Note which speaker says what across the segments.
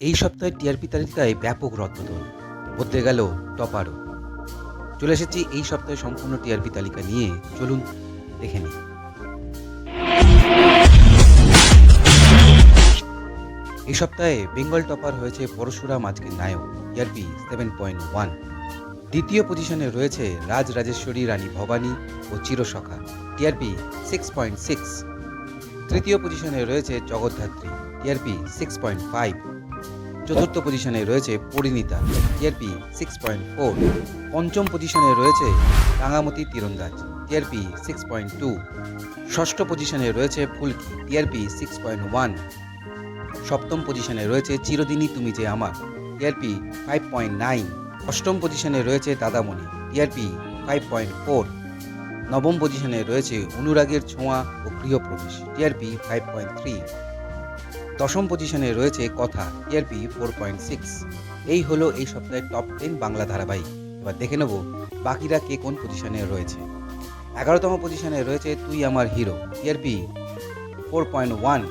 Speaker 1: এই সপ্তাহে টিআরপি তালিকায় ব্যাপক রদবদল বদলে গেল টপারও। চলে এসেছি এই সপ্তাহে সম্পূর্ণ টিআরপি তালিকা নিয়ে। চলুন, দেখে নিই। এই সপ্তাহে বেঙ্গল টপার হয়েছে পরশুরাম আজকের নায়ক। TRP seven point one. দ্বিতীয় পজিশনে রয়েছে রাজ রাজেশ্বরী রানী ভবানী ও Chirosakha. TRP six point six. তৃতীয় পজিশনে রয়েছে Jagaddhatri. TRP six point five. চতুর্থ পজিশনে রয়েছে Parineeta TRP six point four পঞ্চম পজিশনে রয়েছে Rangamati Tirandaj TRP six point two ষষ্ঠ পজিশনে রয়েছে Phulki TRP six point one সপ্তম পজিশনে রয়েছে চিরদিনই তুমি যে আমার টিআরপি ফাইভ পয়েন্ট নাইন অষ্টম পজিশনে রয়েছে Dadamoni TRP five point four নবম পজিশনে রয়েছে অনুরাগের ছোঁয়া ও Grihapravesh TRP five point three দশম পজিশনে রয়েছে কথা টিআরপি ফোর পয়েন্ট সিক্স এই হলো এই সপ্তাহের টপ টেন বাংলা ধারাবাহিক। এবার দেখে নেব বাকিরা কে কোন পজিশনে রয়েছে। এগারোতম পজিশনে রয়েছে তুই আমার hero TRP four point one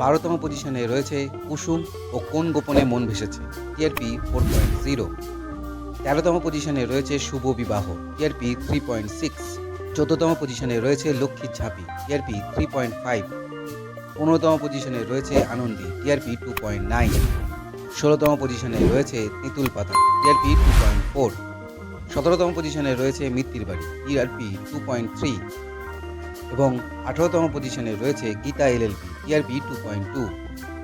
Speaker 1: বারোতম পজিশনে রয়েছে কুসুম ও কোন গোপনে মন ভেসেছে টিআরপি ফোর পয়েন্ট জিরো তেরোতম পজিশনে রয়েছে শুভ বিবাহ টিআরপি থ্রি পয়েন্ট সিক্স চোদ্দতম পজিশনে রয়েছে লক্ষ্মীর ঝাঁপি টিআরপি থ্রি পয়েন্ট ফাইভ পনেরোতম পজিশনে রয়েছে Anandi, TRP two point nine ষোলোতম পজিশনে রয়েছে তেঁতুল পাতা, টিআরপি টু পয়েন্ট ফোর সতেরোতম পজিশনে রয়েছে মিত্তির বাড়ি, টিআরপি টু পয়েন্ট থ্রি এবং আঠারোতম পজিশনে রয়েছে Geeta LLP TRP two point two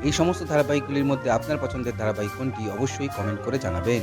Speaker 1: এই সমস্ত ধারাবাহিকগুলির মধ্যে আপনার পছন্দের ধারাবাহিক কোনটি অবশ্যই কমেন্ট করে জানাবেন।